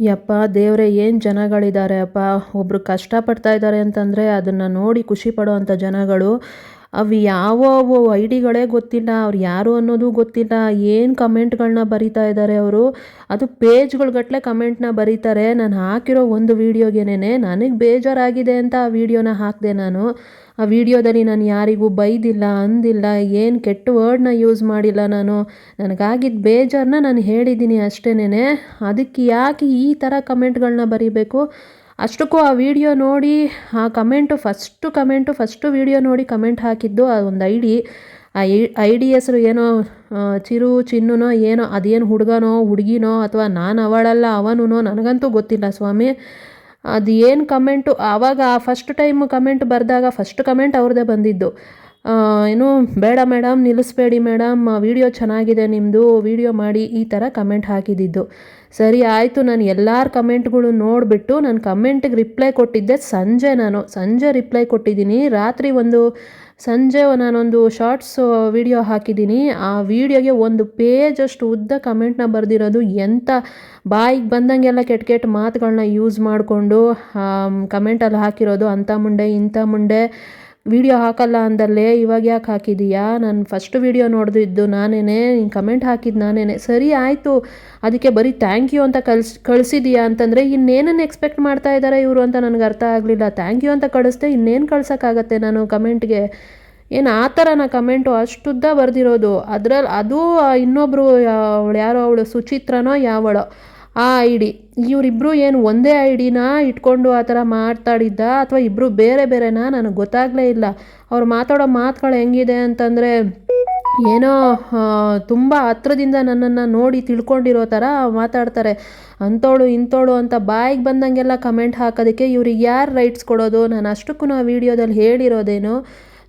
ಯಪ್ಪ ದೇವರೇ ಏನು ಜನಗಳಿದ್ದಾರೆ ಅಪ್ಪ? ಒಬ್ಬರು ಕಷ್ಟಪಡ್ತಾ ಇದ್ದಾರೆ ಅಂತಂದರೆ ಅದನ್ನು ನೋಡಿ ಖುಷಿ ಪಡೋವಂಥ ಜನಗಳು. ಅವು ಯಾವ ಐ ಡಿಗಳೇ ಗೊತ್ತಿಲ್ಲ, ಅವ್ರು ಯಾರು ಅನ್ನೋದು ಗೊತ್ತಿಲ್ಲ. ಏನು ಕಮೆಂಟ್ಗಳನ್ನ ಬರಿತಾ ಇದ್ದಾರೆ ಅವರು? ಅದು ಪೇಜ್ಗಳ್ಗಟ್ಟಲೆ ಕಮೆಂಟ್ನ ಬರೀತಾರೆ. ನಾನು ಹಾಕಿರೋ ಒಂದು ವೀಡಿಯೋಗೆನೇ ನನಗೆ ಬೇಜಾರಾಗಿದೆ ಅಂತ ಆ ವೀಡಿಯೋನ ಹಾಕಿದೆ ನಾನು. ಆ ವಿಡಿಯೋದಲ್ಲಿ ನಾನು ಯಾರಿಗೂ ಬೈದಿಲ್ಲ, ಅಂದಿಲ್ಲ, ಏನು ಕೆಟ್ಟ ವರ್ಡ್ನ ಯೂಸ್ ಮಾಡಿಲ್ಲ ನಾನು. ನನಗಾಗಿದ್ದ ಬೇಜಾರನ್ನ ನಾನು ಹೇಳಿದ್ದೀನಿ ಅಷ್ಟೇನೆ ಅದಕ್ಕೆ ಯಾಕೆ ಈ ಥರ ಕಮೆಂಟ್ಗಳನ್ನ ಬರೀಬೇಕು? ಅಷ್ಟಕ್ಕೂ ಆ ವಿಡಿಯೋ ನೋಡಿ, ಆ comment first comment first video ನೋಡಿ ಕಮೆಂಟ್ ಹಾಕಿದ್ದು, ಆ ಒಂದು ಐ ಡಿ ಆ ಐ ಡಿ ಹೆಸರು ಏನೋ ಚಿರು, ಚಿನ್ನುನೋ, ಏನೋ, ಅದೇನು ಹುಡುಗನೋ, ಹುಡುಗಿನೋ, ಅಥವಾ ನಾನು ಅವಳಲ್ಲ ಅವನು ನನಗಂತೂ ಗೊತ್ತಿಲ್ಲ ಸ್ವಾಮಿ. ಅದು ಏನು ಕಮೆಂಟು ಆವಾಗ ಫಸ್ಟ್ ಟೈಮ್ ಕಮೆಂಟ್ ಬರೆದಾಗ ಫಸ್ಟ್ ಕಮೆಂಟ್ ಅವ್ರದ್ದೇ ಬಂದಿದ್ದು. ಏನು ಬೇಡ ಮೇಡಮ್, ನಿಲ್ಲಿಸ್ಬೇಡಿ ಮೇಡಮ್ ವಿಡಿಯೋ ಚೆನ್ನಾಗಿದೆ ನಿಮ್ಮದು ವಿಡಿಯೋ ಮಾಡಿ, ಈ ಥರ ಕಮೆಂಟ್ ಹಾಕಿದ್ದಿದ್ದು ಸರಿ, ಆಯಿತು, ನಾನು ಎಲ್ಲರ ಕಮೆಂಟ್ಗಳು ನೋಡಿಬಿಟ್ಟು ನಾನು ಕಮೆಂಟಿಗೆ ರಿಪ್ಲೈ ಕೊಟ್ಟಿದ್ದೆ ಸಂಜೆ ನಾನು. ಸಂಜೆ ರಿಪ್ಲೈ ಕೊಟ್ಟಿದ್ದೀನಿ. ರಾತ್ರಿ ಒಂದು, ಸಂಜೆ ನಾನೊಂದು ಶಾರ್ಟ್ಸ್ ವಿಡಿಯೋ ಹಾಕಿದ್ದೀನಿ. ಆ ವಿಡಿಯೋಗೆ ಒಂದು ಪೇಜ್ ಅಷ್ಟು ಉದ್ದ ಕಮೆಂಟ್ನ ಬರೆದಿರೋದು ಎಂಥ ಬಾಯಿಗೆ ಬಂದಂಗೆಲ್ಲ ಕೆಟ್ಟ ಕೆಟ್ಟ ಮಾತುಗಳನ್ನ ಯೂಸ್ ಮಾಡಿಕೊಂಡು ಕಮೆಂಟಲ್ಲಿ ಹಾಕಿರೋದು ಅಂಥ ಮುಂಡೆ ಇಂಥ ಮುಂಡೆ ವಿಡಿಯೋ ಹಾಕಲ್ಲ ಅಂದಲ್ಲೇ, ಇವಾಗ ಯಾಕೆ ಹಾಕಿದೀಯಾ? ನಾನು ಫಸ್ಟ್ ವಿಡಿಯೋ ನೋಡಿದಿದ್ದು ನಾನೇ ನೀನು ಕಮೆಂಟ್ ಹಾಕಿದ್ದು ನಾನೇನೆ. ಸರಿ ಆಯಿತು, ಅದಕ್ಕೆ ಬರೀ ಥ್ಯಾಂಕ್ ಯು ಅಂತ ಕಳ್ಸಿ, ಕಳಿಸಿದೀಯಾ ಅಂತಂದರೆ ಇನ್ನೇನನ್ನು ಎಕ್ಸ್ಪೆಕ್ಟ್ ಮಾಡ್ತಾ ಇದ್ದಾರೆ ಇವರು ಅಂತ ನನಗೆ ಅರ್ಥ ಆಗಲಿಲ್ಲ. ಥ್ಯಾಂಕ್ ಯು ಅಂತ ಕಳಿಸ್ದೆ ಇನ್ನೇನು ಕಳ್ಸೋಕ್ಕಾಗತ್ತೆ ನಾನು ಕಮೆಂಟ್ಗೆ? ಏನು ಆ ಥರನ ಕಮೆಂಟು ಅಷ್ಟುದ್ದ ಬರೆದಿರೋದು. ಅದರಲ್ಲಿ ಅದು ಇನ್ನೊಬ್ಬರು ಅವಳು ಯಾರೋ, ಅವಳು ಸುಚಿತ್ರನೋ ಯಾವಳೋ. ಆ ಐ ಡಿ ಇವರಿಬ್ಬರು ಏನು ಒಂದೇ ಐ ಡಿನ ಇಟ್ಕೊಂಡು ಆ ಥರ ಮಾತಾಡಿದ್ದ ಅಥವಾ ಇಬ್ಬರು ಬೇರೆ ಬೇರೆನಾ ನನಗೆ ಗೊತ್ತಾಗಲೇ ಇಲ್ಲ. ಅವ್ರು ಮಾತಾಡೋ ಮಾತುಗಳು ಹೆಂಗಿದೆ ಅಂತಂದರೆ ಏನೋ ತುಂಬ ಹತ್ರದಿಂದ ನನ್ನನ್ನು ನೋಡಿ ತಿಳ್ಕೊಂಡಿರೋ ಥರ ಮಾತಾಡ್ತಾರೆ. ಅಂಥೋಳು ಇಂಥೋಳು ಅಂತ ಬಾಯಿಗೆ ಬಂದಂಗೆಲ್ಲ ಕಮೆಂಟ್ ಹಾಕೋದಕ್ಕೆ ಇವ್ರಿಗೆ ಯಾರು ರೈಟ್ಸ್ ಕೊಡೋದು? ನಾನು ಅಷ್ಟಕ್ಕೂ ಆ ವೀಡಿಯೋದಲ್ಲಿ ಹೇಳಿರೋದೇನು?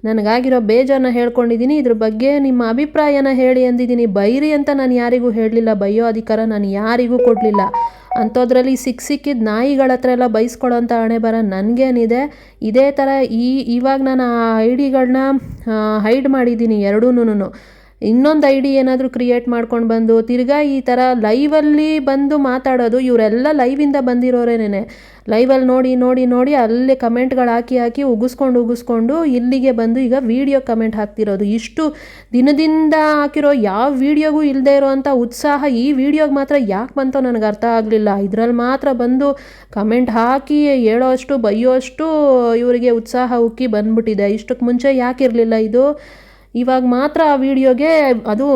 ನನಗಾಗಿರೋ ಬೇಜಾರನ್ನ ಹೇಳ್ಕೊಂಡಿದ್ದೀನಿ, ಇದ್ರ ಬಗ್ಗೆ ನಿಮ್ಮ ಅಭಿಪ್ರಾಯನ ಹೇಳಿ ಅಂದಿದ್ದೀನಿ. ಬೈರಿ ಅಂತ ನಾನು ಯಾರಿಗೂ ಹೇಳಲಿಲ್ಲ, ಬೈಯೋ ಅಧಿಕಾರ ನಾನು ಯಾರಿಗೂ ಕೊಡಲಿಲ್ಲ. ಅಂಥದ್ರಲ್ಲಿ ಸಿಕ್ಕ ಸಿಕ್ಕಿದ ನಾಯಿಗಳ ಹತ್ರ ಎಲ್ಲ ಬೈಸ್ಕೊಳ್ಳೋಂಥ ಹಣೆ ಬರ ನನಗೇನಿದೆ. ಇದೇ ಥರ ಈ, ಇವಾಗ ನಾನು ಆ ಐ ಡಿಗಳನ್ನ ಹೈಡ್ ಮಾಡಿದ್ದೀನಿ ಎರಡೂ ಇನ್ನೊಂದು ಐ ಡಿ ಏನಾದರೂ ಕ್ರಿಯೇಟ್ ಮಾಡ್ಕೊಂಡು ಬಂದು, ತಿರ್ಗಾ ಈ ಥರ ಲೈವಲ್ಲಿ ಬಂದು ಮಾತಾಡೋದು, ಇವರೆಲ್ಲ ಲೈವಿಂದ ಬಂದಿರೋರೇನೆ ಲೈವಲ್ಲಿ ನೋಡಿ ನೋಡಿ ನೋಡಿ ಅಲ್ಲೇ ಕಮೆಂಟ್ಗಳು ಹಾಕಿ ಹಾಕಿ ಉಗಿಸ್ಕೊಂಡು ಉಗಿಸ್ಕೊಂಡು ಇಲ್ಲಿಗೆ ಬಂದು ಈಗ ವೀಡಿಯೋ ಕಮೆಂಟ್ ಹಾಕ್ತಿರೋದು. ಇಷ್ಟು ದಿನದಿಂದ ಹಾಕಿರೋ ಯಾವ ವೀಡಿಯೋಗೂ ಇಲ್ಲದೆ ಇರೋವಂಥ ಉತ್ಸಾಹ ಈ ವೀಡಿಯೋಗೆ ಮಾತ್ರ ಯಾಕೆ ಬಂತೋ ನನಗೆ ಅರ್ಥ ಆಗಲಿಲ್ಲ. ಇದರಲ್ಲಿ ಮಾತ್ರ ಬಂದು ಕಮೆಂಟ್ ಹಾಕಿ ಹೇಳೋ ಅಷ್ಟು ಬೈಯೋ ಅಷ್ಟು ಇವರಿಗೆ ಉತ್ಸಾಹ ಉಕ್ಕಿ ಬಂದ್ಬಿಟ್ಟಿದೆ. ಇಷ್ಟಕ್ಕೆ ಮುಂಚೆ ಯಾಕಿರಲಿಲ್ಲ ಇದು? ಇವಾಗ ಮಾತ್ರ ಆ ವಿಡಿಯೋಗೆ ಅದು,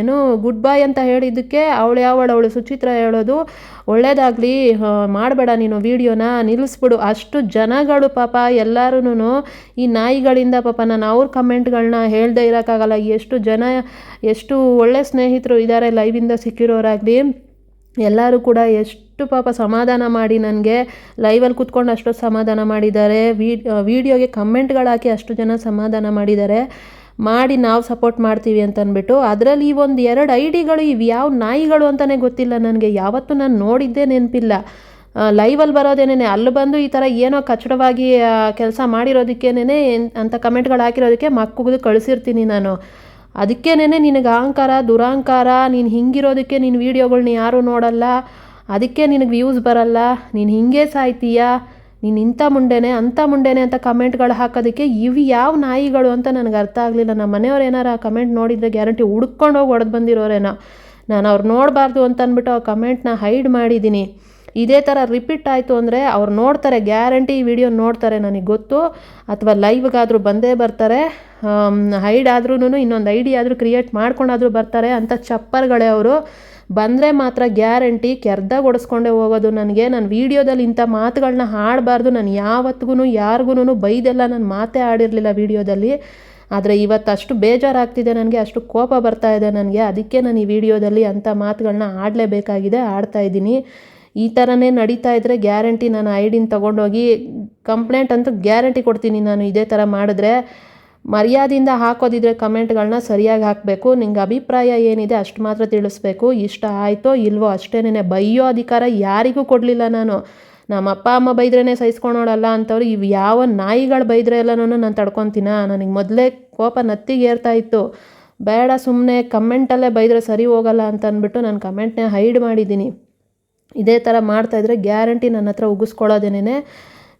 ಏನು ಗುಡ್ ಬೈ ಅಂತ ಹೇಳಿದ್ದಕ್ಕೆ ಅವಳು ಯಾವಳು, ಅವಳು ಸುಚಿತ್ರ ಹೇಳೋದು, ಒಳ್ಳೇದಾಗಲಿ ಮಾಡಬೇಡ ನೀನು ವೀಡಿಯೋನ, ನಿಲ್ಲಿಸ್ಬಿಡು. ಅಷ್ಟು ಜನಗಳು ಪಾಪ ಎಲ್ಲರೂ ಈ ನಾಯಿಗಳಿಂದ ಪಾಪ ನಾನು ಅವ್ರ ಕಮೆಂಟ್ಗಳನ್ನ ಹೇಳ್ದೆ ಇರೋಕ್ಕಾಗಲ್ಲ. ಎಷ್ಟು ಜನ, ಎಷ್ಟು ಒಳ್ಳೆ ಸ್ನೇಹಿತರು ಇದ್ದಾರೆ ಲೈವಿಂದ ಸಿಕ್ಕಿರೋರಾಗಲಿ, ಎಲ್ಲರೂ ಕೂಡ ಎಷ್ಟು ಪಾಪ ಸಮಾಧಾನ ಮಾಡಿ ನನಗೆ ಲೈವಲ್ಲಿ ಕೂತ್ಕೊಂಡು ಅಷ್ಟು ಸಮಾಧಾನ ಮಾಡಿದ್ದಾರೆ. ವೀಡಿಯೋಗೆ ಕಮೆಂಟ್ಗಳು ಹಾಕಿ ಅಷ್ಟು ಜನ ಸಮಾಧಾನ ಮಾಡಿದ್ದಾರೆ. ಮಾಡಿ ನಾವು ಸಪೋರ್ಟ್ ಮಾಡ್ತೀವಿ ಅಂತ ಅದರಲ್ಲಿ ಈ ಒಂದು ಎರಡು ಐ ಡಿಗಳು ಇವು ಯಾವ ನಾಯಿಗಳು ಅಂತಲೇ ಗೊತ್ತಿಲ್ಲ ನನಗೆ. ಯಾವತ್ತೂ ನಾನು ನೋಡಿದ್ದೇ ನೆನಪಿಲ್ಲ. ಲೈವಲ್ಲಿ ಬರೋದೇನೇ ಅಲ್ಲಿ ಬಂದು ಈ ಥರ ಏನೋ ಕಚ್ಚಡವಾಗಿ ಕೆಲಸ ಮಾಡಿರೋದಕ್ಕೇನೆ ಅಂತ ಕಮೆಂಟ್ಗಳು ಹಾಕಿರೋದಕ್ಕೆ ಮಕ್ಕಳು ಕಳಿಸಿರ್ತೀನಿ ನಾನು. ಅದಕ್ಕೇನೆ ನಿನಗೆ ಅಹಂಕಾರ, ದುರಹಂಕಾರ, ನೀನು ಹಿಂಗಿರೋದಕ್ಕೆ ನಿನ್ನ ವೀಡಿಯೋಗಳ್ನ ಯಾರೂ ನೋಡಲ್ಲ. ಅದಕ್ಕೆ ನಿನಗೆ ವ್ಯೂಸ್ ಬರಲ್ಲ. ನೀನು ಹಿಂಗೆ ಸಾಯ್ತೀಯಾ? ನೀನು ಇಂಥ ಮುಂಡೆನೆ ಅಂಥ ಮುಂಡೆನೆ ಅಂತ ಕಮೆಂಟ್ಗಳು ಹಾಕೋದಕ್ಕೆ ಇವು ಯಾವ ನಾಯಿಗಳು ಅಂತ ನನಗೆ ಅರ್ಥ ಆಗಲಿಲ್ಲ. ನಮ್ಮ ಮನೆಯವ್ರು ಏನಾರು ಆ ಕಮೆಂಟ್ ನೋಡಿದರೆ ಗ್ಯಾರಂಟಿ ಹುಡ್ಕೊಂಡು ಹೋಗಿ ಹೊಡೆದು ಬಂದಿರೋರೇನೋ. ನಾನು ಅವ್ರು ನೋಡಬಾರ್ದು ಅಂತ ಅಂದ್ಬಿಟ್ಟು ಆ ಕಮೆಂಟ್ನ ಹೈಡ್ ಮಾಡಿದ್ದೀನಿ ಇದೇ ಥರ ರಿಪೀಟ್ ಆಯಿತು ಅಂದರೆ ಅವ್ರು ನೋಡ್ತಾರೆ, ಗ್ಯಾರಂಟಿ ಈ ವಿಡಿಯೋ ನೋಡ್ತಾರೆ ನನಗೆ ಗೊತ್ತು. ಅಥವಾ ಲೈವ್ಗಾದರೂ ಬಂದೇ ಬರ್ತಾರೆ. ಹೈಡ್ ಆದ್ರೂ ಇನ್ನೊಂದು ಐಡಿ ಆದರೂ ಕ್ರಿಯೇಟ್ ಮಾಡ್ಕೊಂಡಾದರೂ ಬರ್ತಾರೆ ಅಂತ ಚಪ್ಪರ್ಗಳೇ ಅವರು. ಬಂದರೆ ಮಾತ್ರ ಗ್ಯಾರಂಟಿ ಕೆರ್ದಾಗ ಒಡಿಸ್ಕೊಂಡೆ ಹೋಗೋದು. ನನಗೆ ನಾನು ವೀಡಿಯೋದಲ್ಲಿ ಇಂಥ ಮಾತುಗಳನ್ನ ಹಾಡಬಾರ್ದು. ನಾನು ಯಾವತ್ತಿಗೂ ಯಾರಿಗೂ ಬೈದೆಲ್ಲ. ನಾನು ಮಾತೇ ಆಡಿರಲಿಲ್ಲ ವೀಡಿಯೋದಲ್ಲಿ. ಆದರೆ ಇವತ್ತು ಅಷ್ಟು ಬೇಜಾರಾಗ್ತಿದೆ ನನಗೆ, ಅಷ್ಟು ಕೋಪ ಬರ್ತಾ ಇದೆ ನನಗೆ. ಅದಕ್ಕೆ ನಾನು ಈ ವಿಡಿಯೋದಲ್ಲಿ ಅಂಥ ಮಾತುಗಳನ್ನ ಆಡಲೇಬೇಕಾಗಿದೆ ಆಡ್ತಾ ಇದ್ದೀನಿ. ಈ ಥರನೇ ನಡೀತಾ ಇದ್ದರೆ ಗ್ಯಾರಂಟಿ ನಾನು ಐಡಿನ ತೊಗೊಂಡೋಗಿ ಕಂಪ್ಲೇಂಟ್ ಅಂತೂ ಗ್ಯಾರಂಟಿ ಕೊಡ್ತೀನಿ ನಾನು ಇದೇ ಥರ ಮಾಡಿದ್ರೆ. ಮರ್ಯಾದೆಯಿಂದ ಹಾಕೋದಿದ್ರೆ ಕಮೆಂಟ್ಗಳನ್ನ ಸರಿಯಾಗಿ ಹಾಕಬೇಕು. ನಿಂಗೆ ಅಭಿಪ್ರಾಯ ಏನಿದೆ ಅಷ್ಟು ಮಾತ್ರ ತಿಳಿಸ್ಬೇಕು. ಇಷ್ಟ ಆಯಿತೋ ಇಲ್ವೋ ಅಷ್ಟೇನೆ ಬೈಯೋ ಅಧಿಕಾರ ಯಾರಿಗೂ ಕೊಡಲಿಲ್ಲ ನಾನು. ನಮ್ಮ ಅಪ್ಪ ಅಮ್ಮ ಬೈದ್ರೇ ಸಹಿಸ್ಕೊಳೋಳಲ್ಲ ಅಂತವ್ರು. ಇವು ಯಾವ ನಾಯಿಗಳು ಬೈದ್ರೆ ಎಲ್ಲನೂ ನಾನು ತಡ್ಕೊತೀನ? ನನಗೆ ಮೊದಲೇ ಕೋಪ ನತ್ತಿಗೆ ಏರ್ತಾ ಇತ್ತು. ಬೇಡ ಸುಮ್ಮನೆ ಕಮೆಂಟಲ್ಲೇ ಬೈದರೆ ಸರಿ ಹೋಗಲ್ಲ ಅಂತ ಅಂದ್ಬಿಟ್ಟು ನಾನು ಕಮೆಂಟ್ನೇ ಹೈಡ್ ಮಾಡಿದ್ದೀನಿ. ಇದೇ ಥರ ಮಾಡ್ತಾಯಿದ್ರೆ ಗ್ಯಾರಂಟಿ ನನ್ನ ಹತ್ರ ಉಗಿಸ್ಕೊಳ್ಳೋದೇನೆ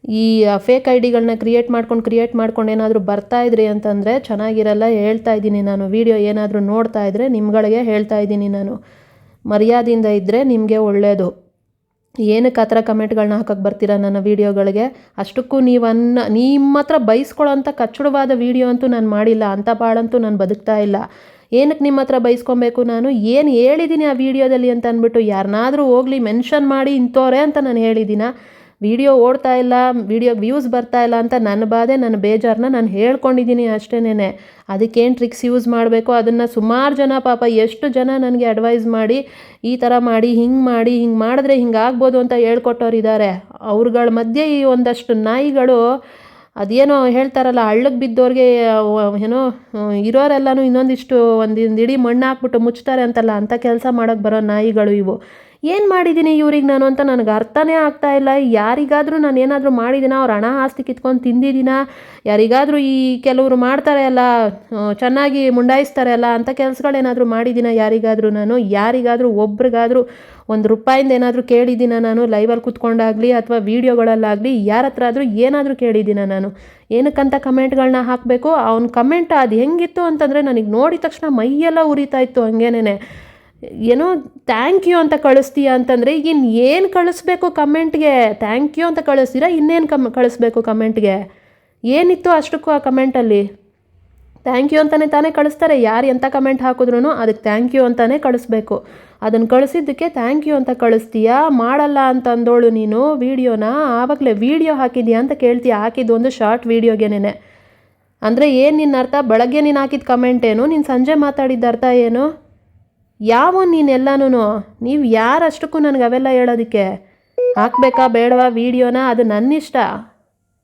ಈ ಫೇಕ್ ಐ ಡಿಗಳನ್ನ ಕ್ರಿಯೇಟ್ ಮಾಡ್ಕೊಂಡು ಕ್ರಿಯೇಟ್ ಮಾಡ್ಕೊಂಡು ಏನಾದರೂ ಬರ್ತಾ ಇದ್ರಿ ಅಂತಂದರೆ ಚೆನ್ನಾಗಿರಲ್ಲ, ಹೇಳ್ತಾ ಇದ್ದೀನಿ ನಾನು. ವೀಡಿಯೋ ಏನಾದರೂ ನೋಡ್ತಾ ಇದ್ದರೆ ನಿಮ್ಗಳಿಗೆ ಹೇಳ್ತಾ ಇದ್ದೀನಿ ನಾನು. ಮರ್ಯಾದೆಯಿಂದ ಇದ್ದರೆ ನಿಮಗೆ ಒಳ್ಳೆಯದು ಏನಕ್ಕೆ ಆ ಥರ ಕಮೆಂಟ್ಗಳನ್ನ ಹಾಕಕ್ಕೆ ಬರ್ತೀರಾ ನನ್ನ ವೀಡಿಯೋಗಳಿಗೆ? ಅಷ್ಟಕ್ಕೂ ನೀವು ಅನ್ನ ನಿಮ್ಮ ಹತ್ರ ಬೈಸ್ಕೊಳ್ಳೋಂಥ ಕಚ್ಚಡವಾದ ವೀಡಿಯೋ ಅಂತೂ ನಾನು ಮಾಡಿಲ್ಲ. ಅಂಥ ಬಾಳಂತೂ ನಾನು ಬದುಕ್ತಾ ಇಲ್ಲ. ಏನಕ್ಕೆ ನಿಮ್ಮ ಹತ್ರ ಬೈಸ್ಕೊಬೇಕು ನಾನು? ಏನು ಹೇಳಿದ್ದೀನಿ ಆ ವೀಡಿಯೋದಲ್ಲಿ ಅಂತ ಅಂದ್ಬಿಟ್ಟು ಯಾರನ್ನಾದರೂ ಹೋಗಲಿ ಮೆನ್ಷನ್ ಮಾಡಿ ಇಂಥವ್ರೆ ಅಂತ ನಾನು ಹೇಳಿದ್ದೀನ? ವಿಡಿಯೋ ಓಡ್ತಾ ಇಲ್ಲ, ವಿಡಿಯೋ ವ್ಯೂಸ್ ಬರ್ತಾ ಇಲ್ಲ ಅಂತ ನನ್ನ ಬಾಧೆ, ನನ್ನ ಬೇಜಾರನ್ನ ನಾನು ಹೇಳ್ಕೊಂಡಿದ್ದೀನಿ ಅಷ್ಟೇನೆ ಅದಕ್ಕೇನು ಟ್ರಿಕ್ಸ್ ಯೂಸ್ ಮಾಡಬೇಕು? ಅದನ್ನು ಸುಮಾರು ಜನ ಪಾಪ ಎಷ್ಟು ಜನ ನನಗೆ ಅಡ್ವೈಸ್ ಮಾಡಿ, ಈ ಥರ ಮಾಡಿ, ಹಿಂಗೆ ಮಾಡಿ, ಹಿಂಗೆ ಮಾಡಿದ್ರೆ ಹಿಂಗೆ ಆಗ್ಬೋದು ಅಂತ ಹೇಳ್ಕೊಟ್ಟವ್ರು ಇದ್ದಾರೆ ಅವ್ರುಗಳ ಮಧ್ಯೆ ಈ ಒಂದಷ್ಟು ನಾಯಿಗಳು, ಅದೇನೋ ಹೇಳ್ತಾರಲ್ಲ ಹಳ್ಳಕ್ಕೆ ಬಿದ್ದವ್ರಿಗೆ ಏನೋ ಇರೋರೆಲ್ಲನೂ ಇನ್ನೊಂದಿಷ್ಟು ಒಂದು ಇಡೀ ಮಣ್ಣು ಹಾಕ್ಬಿಟ್ಟು ಮುಚ್ತಾರೆ ಅಂತಲ್ಲ ಅಂಥ ಕೆಲಸ ಮಾಡೋಕ್ಕೆ ಬರೋ ನಾಯಿಗಳು ಇವು. ಏನು ಮಾಡಿದ್ದೀನಿ ಇವ್ರಿಗೆ ನಾನು ಅಂತ ನನಗೆ ಅರ್ಥನೇ ಆಗ್ತಾ ಇಲ್ಲ. ಯಾರಿಗಾದರೂ ನಾನು ಏನಾದರೂ ಮಾಡಿದ್ದೀನ ಅವ್ರ ಹಣ ಆಸ್ತಿ ಕಿತ್ಕೊಂಡು ತಿಂದಿದ್ದೀನ ಯಾರಿಗಾದರೂ ಈ ಕೆಲವರು ಮಾಡ್ತಾರೆ ಅಲ್ಲ ಚೆನ್ನಾಗಿ ಮುಂಡಾಯಿಸ್ತಾರೆ ಅಲ್ಲ ಅಂಥ ಕೆಲಸಗಳೇನಾದರೂ ಮಾಡಿದ್ದೀನ ಯಾರಿಗಾದರೂ ನಾನು? ಯಾರಿಗಾದರೂ ಒಬ್ರಿಗಾದರೂ ಒಂದು ರೂಪಾಯಿಂದ ಏನಾದರೂ ಕೇಳಿದ್ದೀನ ನಾನು? ಲೈವಲ್ಲಿ ಕೂತ್ಕೊಂಡಾಗಲಿ ಅಥವಾ ವೀಡಿಯೋಗಳಲ್ಲಾಗಲಿ ಯಾರ ಹತ್ರ ಆದರೂ ಏನಾದರೂ ಕೇಳಿದ್ದೀನ ನಾನು? ಏನಕ್ಕಂತ ಕಮೆಂಟ್ಗಳನ್ನ ಹಾಕಬೇಕು? ಅವ್ನ ಕಮೆಂಟ್ ಅದು ಹೆಂಗಿತ್ತು ಅಂತಂದರೆ ನನಗೆ ನೋಡಿದ ತಕ್ಷಣ ಮೈಯೆಲ್ಲ ಉರಿತಾ ಇತ್ತು ಹಂಗೇನೆ ಏನೋ ಥ್ಯಾಂಕ್ ಯು ಅಂತ ಕಳಿಸ್ತೀಯ ಅಂತಂದರೆ ಈಗಿನ ಏನು ಕಳಿಸ್ಬೇಕು ಕಮೆಂಟ್ಗೆ? ಥ್ಯಾಂಕ್ ಯು ಅಂತ ಕಳಿಸ್ತೀರಾ? ಇನ್ನೇನು ಕಮ್, ಕಳಿಸ್ಬೇಕು ಕಮೆಂಟ್ಗೆ? ಏನಿತ್ತು ಅಷ್ಟಕ್ಕೂ ಆ ಕಮೆಂಟಲ್ಲಿ ಥ್ಯಾಂಕ್ ಯು ಅಂತಲೇ ತಾನೇ ಕಳಿಸ್ತಾರೆ. ಯಾರು ಎಂಥ ಕಮೆಂಟ್ ಹಾಕಿದ್ರು ಅದಕ್ಕೆ ಥ್ಯಾಂಕ್ ಯು ಅಂತಲೇ ಕಳಿಸ್ಬೇಕು. ಅದನ್ನು ಕಳಿಸಿದ್ದಕ್ಕೆ ಥ್ಯಾಂಕ್ ಯು ಅಂತ ಕಳಿಸ್ತೀಯಾ? ಮಾಡಲ್ಲ ಅಂತ ಅಂದೋಳು ನೀನು ವೀಡಿಯೋನ? ಆವಾಗಲೇ ವೀಡಿಯೋ ಹಾಕಿದ್ಯಾ ಅಂತ ಕೇಳ್ತೀಯ ಹಾಕಿದ್ದು ಒಂದು ಶಾರ್ಟ್ ವೀಡಿಯೋಗೆನೇ ಅಂದರೆ ಏನು ನಿನ್ನ ಅರ್ಥ ಬೆಳಗ್ಗೆ ನೀನು ಹಾಕಿದ ಕಮೆಂಟ್ ಏನು? ನೀನು ಸಂಜೆ ಮಾತಾಡಿದ್ದ ಅರ್ಥ ಏನು? ಯಾವ ನೀನೆಲ್ಲನೂ ನೀವು ಯಾರಷ್ಟಕ್ಕೂ ನನಗೆ ಅವೆಲ್ಲ ಹೇಳೋದಕ್ಕೆ? ಹಾಕಬೇಕಾ ಬೇಡವಾ ವೀಡಿಯೋನ? ಅದು ನನ್ನ ಇಷ್ಟ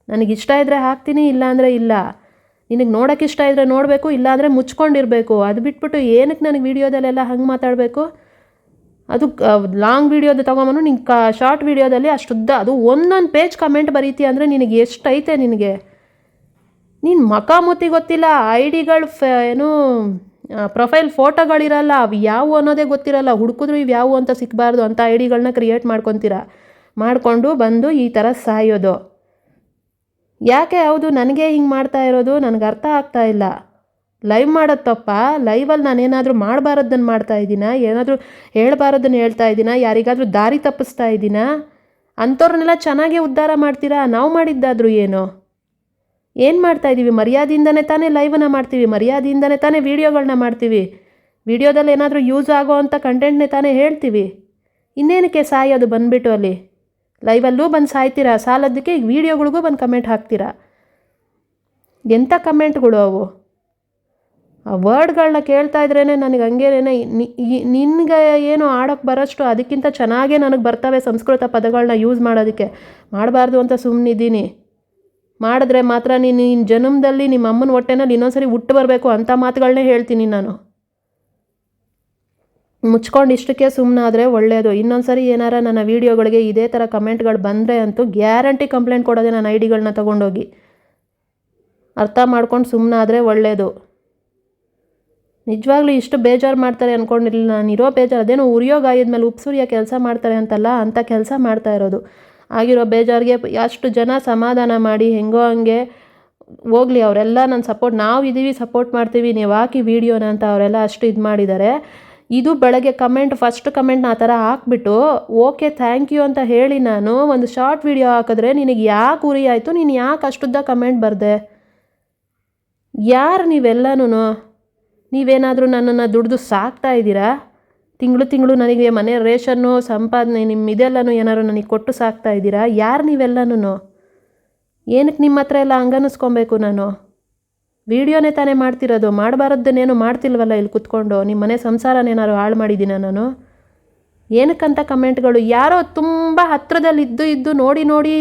ನನಗಿಷ್ಟ ಇದ್ದರೆ ಹಾಕ್ತೀನಿ, ಇಲ್ಲಾಂದರೆ ಇಲ್ಲ. ನಿನಗೆ ನೋಡೋಕೆ ಇಷ್ಟ ಇದ್ದರೆ ನೋಡಬೇಕು, ಇಲ್ಲಾಂದರೆ ಮುಚ್ಕೊಂಡಿರಬೇಕು. ಅದು ಬಿಟ್ಬಿಟ್ಟು ಏನಕ್ಕೆ ನನಗೆ ವೀಡಿಯೋದಲ್ಲೆಲ್ಲ ಹಂಗೆ ಮಾತಾಡಬೇಕು? ಅದು ಲಾಂಗ್ ವೀಡಿಯೋದು ತೊಗೊಂಬನು ನಿಂಗೆ ಶಾರ್ಟ್ ವೀಡಿಯೋದಲ್ಲಿ ಅಷ್ಟುದ್ದ, ಅದು ಒಂದೊಂದು ಪೇಜ್ ಕಮೆಂಟ್ ಬರೀತಿ ಅಂದರೆ ನಿನಗೆ ಎಷ್ಟೈತೆ ನಿನಗೆ? ನೀನು ಮಕಾಮುತಿ ಗೊತ್ತಿಲ್ಲ, ಐ ಡಿಗಳು ಫೆ, ಏನು ಪ್ರೊಫೈಲ್ ಫೋಟೋಗಳಿರಲ್ಲ, ಅವು ಯಾವುವು ಅನ್ನೋದೇ ಗೊತ್ತಿರಲ್ಲ. ಹುಡುಕಿದ್ರು ಇವು ಯಾವುವು ಅಂತ ಸಿಕ್ಕಬಾರ್ದು ಅಂತ ಐ ಡಿಗಳನ್ನ ಕ್ರಿಯೇಟ್ ಮಾಡ್ಕೊತೀರ? ಮಾಡಿಕೊಂಡು ಬಂದು ಈ ಥರ ಸಾಯೋದು. ಯಾಕೆ ಹೌದು, ನನಗೆ ಹಿಂಗೆ ಮಾಡ್ತಾ ಇರೋದು? ನನಗೆ ಅರ್ಥ ಆಗ್ತಾ ಇಲ್ಲ. ಲೈವ್ ಮಾಡೋದು ತಪ್ಪ. ಲೈವಲ್ಲಿ ನಾನೇನಾದರೂ ಮಾಡಬಾರದನ್ನು ಮಾಡ್ತಾ ಇದ್ದೀನ? ಏನಾದರೂ ಹೇಳ್ಬಾರದನ್ನು ಹೇಳ್ತಾ ಇದ್ದೀನ? ಯಾರಿಗಾದರೂ ದಾರಿ ತಪ್ಪಿಸ್ತಾ ಇದ್ದೀನ? ಅಂಥವ್ರನ್ನೆಲ್ಲ ಚೆನ್ನಾಗೇ ಉದ್ಧಾರ ಮಾಡ್ತೀರಾ? ನಾವು ಮಾಡಿದ್ದಾದರೂ ಏನು? ಏನು ಮಾಡ್ತಾ ಇದ್ದೀವಿ ಮರ್ಯಾದೆಯಿಂದನೇ ತಾನೇ ಲೈವನ್ನ ಮಾಡ್ತೀವಿ, ಮರ್ಯಾದೆಯಿಂದನೇ ತಾನೇ ವೀಡಿಯೋಗಳನ್ನ ಮಾಡ್ತೀವಿ. ವೀಡಿಯೋದಲ್ಲಿ ಏನಾದರೂ ಯೂಸ್ ಆಗೋ ಅಂಥ ಕಂಟೆಂಟ್ನೇ ತಾನೇ ಹೇಳ್ತೀವಿ. ಇನ್ನೇನಕ್ಕೆ ಸಾಯೋದು ಬಂದುಬಿಟ್ಟು ಅಲ್ಲಿ? ಲೈವಲ್ಲೂ ಬಂದು ಸಾಯ್ತೀರಾ? ಸಾಲದಕ್ಕೆ ಈಗ ವೀಡಿಯೋಗಳಿಗೂ ಬಂದು ಕಮೆಂಟ್ ಹಾಕ್ತೀರಾ? ಎಂಥ ಕಮೆಂಟ್ಗಳು ಅವು? ಆ ವರ್ಡ್ಗಳನ್ನ ಕೇಳ್ತಾ ಇದ್ರೇ ನನಗೆ ಹಂಗೇನೇ ನಿನಗೆ ಏನು ಆಡೋಕ್ಕೆ ಬರೋಷ್ಟು ಅದಕ್ಕಿಂತ ಚೆನ್ನಾಗೇ ನನಗೆ ಬರ್ತವೆ ಸಂಸ್ಕೃತ ಪದಗಳನ್ನ ಯೂಸ್ ಮಾಡೋದಕ್ಕೆ. ಮಾಡಬಾರ್ದು ಅಂತ ಸುಮ್ಮನಿದ್ದೀನಿ ಮಾಡಿದ್ರೆ ಮಾತ್ರ ನೀನು ನಿನ್ನ ಜನ್ಮದಲ್ಲಿ ನಿಮ್ಮ ಅಮ್ಮನ ಹೊಟ್ಟೆನಲ್ಲಿ ಇನ್ನೊಂದ್ಸರಿ ಹುಟ್ಟು ಬರಬೇಕು ಅಂತ ಮಾತುಗಳನ್ನೇ ಹೇಳ್ತೀನಿ ನಾನು. ಮುಚ್ಕೊಂಡು ಇಷ್ಟಕ್ಕೆ ಸುಮ್ಮನಾದರೆ ಒಳ್ಳೆಯದು ಇನ್ನೊಂದು ಸರಿ ಏನಾರ ನನ್ನ ವೀಡಿಯೋಗಳಿಗೆ ಇದೇ ಥರ ಕಮೆಂಟ್ಗಳು ಬಂದರೆ ಅಂತೂ ಗ್ಯಾರಂಟಿ ಕಂಪ್ಲೇಂಟ್ ಕೊಡೋದೆ ನನ್ನ ಐ ಡಿಗಳನ್ನ ತೊಗೊಂಡೋಗಿ. ಅರ್ಥ ಮಾಡ್ಕೊಂಡು ಸುಮ್ಮನಾದರೆ ಒಳ್ಳೆಯದು ನಿಜವಾಗ್ಲೂ ಇಷ್ಟು ಬೇಜಾರು ಮಾಡ್ತಾರೆ ಅಂದ್ಕೊಂಡಿರಲಿಲ್ಲ ನಾನು ಇರೋ ಬೇಜಾರು. ಅದೇನೋ ಉರಿಯೋಗಾಯಿದ್ಮೇಲೆ ಗಾಯದ ಮೇಲೆ ಉಪ್ಸುರಿಯೋ ಕೆಲಸ ಮಾಡ್ತಾರೆ ಅಂತಲ್ಲ ಅಂಥ ಕೆಲಸ ಮಾಡ್ತಾ ಇರೋದು. ಆಗಿರೋ ಬೇಜಾರಿಗೆ ಅಷ್ಟು ಜನ ಸಮಾಧಾನ ಮಾಡಿ ಹೆಂಗೋ ಹಂಗೆ ಹೋಗಲಿ, ಅವರೆಲ್ಲ ನನ್ನ ಸಪೋರ್ಟ್ ನಾವು ಇದ್ದೀವಿ ಸಪೋರ್ಟ್ ಮಾಡ್ತೀವಿ, ನೀವು ಹಾಕಿ ವೀಡಿಯೋನ ಅಂತ ಅವರೆಲ್ಲ ಅಷ್ಟು ಇದು ಮಾಡಿದ್ದಾರೆ ಇದು ಬೆಳಗ್ಗೆ ಕಮೆಂಟ್ ಫಸ್ಟ್ ಕಮೆಂಟ್ನ ಆ ಥರ ಹಾಕ್ಬಿಟ್ಟು, ಓಕೆ ಥ್ಯಾಂಕ್ ಯು ಅಂತ ಹೇಳಿ ನಾನು ಒಂದು ಶಾರ್ಟ್ ವೀಡಿಯೋ ಹಾಕಿದ್ರೆ ನಿನಗೆ ಯಾಕೆ ಉರಿ ಆಯಿತು, ನೀನು ಯಾಕೆ ಅಷ್ಟುದ್ದ ಕಮೆಂಟ್ ಬರ್ದೆ? ಯಾರು ನೀವೆಲ್ಲನೂ ನೀವೇನಾದರೂ ನನ್ನನ್ನು ದುಡ್ದು ಸಾಕ್ತಾ ಇದ್ದೀರಾ? ತಿಂಗಳು ತಿಂಗಳು ನನಗೆ ಮನೆ ರೇಷನ್ನು, ಸಂಪಾದನೆ ನಿಮ್ಮ ಇದೆಲ್ಲನೂ ಏನಾದ್ರು ನನಗೆ ಕೊಟ್ಟು ಸಾಕ್ತಾ ಇದ್ದೀರಾ? ಯಾರು ನೀವೆಲ್ಲನೂ ಏನಕ್ಕೆ ನಿಮ್ಮ ಹತ್ರ ಎಲ್ಲ ಹಂಗನ್ನಿಸ್ಕೊಬೇಕು ನಾನು? ವೀಡಿಯೋನೇ ತಾನೇ ಮಾಡ್ತಿರೋದು. ಮಾಡಬಾರದ್ದನ್ನೇನು ಮಾಡ್ತಿಲ್ವಲ್ಲ ಇಲ್ಲಿ ಕುತ್ಕೊಂಡು? ನಿಮ್ಮ ಮನೆ ಸಂಸಾರನೇನಾದ್ರು ಹಾಳು ಮಾಡಿದ್ದೀನ ನಾನು? ಏನಕ್ಕಂತ ಕಮೆಂಟ್ಗಳು? ಯಾರೋ ತುಂಬ ಹತ್ರದಲ್ಲಿ ಇದ್ದು ಇದ್ದು ನೋಡಿ ನೋಡಿ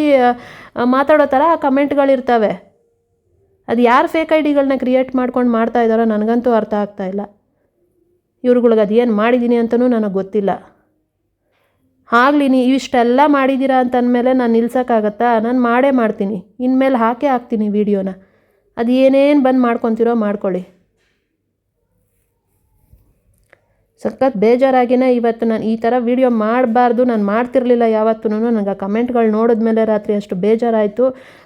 ಮಾತಾಡೋ ಥರ ಕಮೆಂಟ್ಗಳಿರ್ತವೆ ಅದು ಯಾರು ಫೇಕ್ ಐ ಡಿಗಳನ್ನ ಕ್ರಿಯೇಟ್ ಮಾಡ್ಕೊಂಡು ಮಾಡ್ತಾ ಇದ್ದಾರೋ ನನಗಂತೂ ಅರ್ಥ ಆಗ್ತಾ ಇಲ್ಲ. ಇವ್ರುಗಳಿಗೆ ಅದೇನು ಮಾಡಿದ್ದೀನಿ ಅಂತಲೂ ನನಗೆ ಗೊತ್ತಿಲ್ಲ. ಆಗಲಿ ನೀ ಇಷ್ಟೆಲ್ಲ ಮಾಡಿದ್ದೀರಾ ಅಂತಂದಮೇಲೆ ನಾನು ನಿಲ್ಸೋಕ್ಕಾಗತ್ತಾ? ನಾನು ಮಾಡೇ ಮಾಡ್ತೀನಿ. ಇನ್ಮೇಲೆ ಹಾಕೇ ಹಾಕ್ತೀನಿ ವೀಡಿಯೋನ. ಅದು ಏನೇನು ಬಂದು ಮಾಡ್ಕೊತೀರೋ ಮಾಡ್ಕೊಳ್ಳಿ. ಸಖತ್ ಬೇಜಾರಾಗಿನೇ ಇವತ್ತು ನಾನು ಈ ಥರ ವೀಡಿಯೋ ಮಾಡಬಾರ್ದು, ನಾನು ಮಾಡ್ತಿರ್ಲಿಲ್ಲ ಯಾವತ್ತೂ ನನಗೆ ಆ ಕಮೆಂಟ್ಗಳು ನೋಡಿದ್ಮೇಲೆ ರಾತ್ರಿ ಅಷ್ಟು ಬೇಜಾರಾಯಿತು.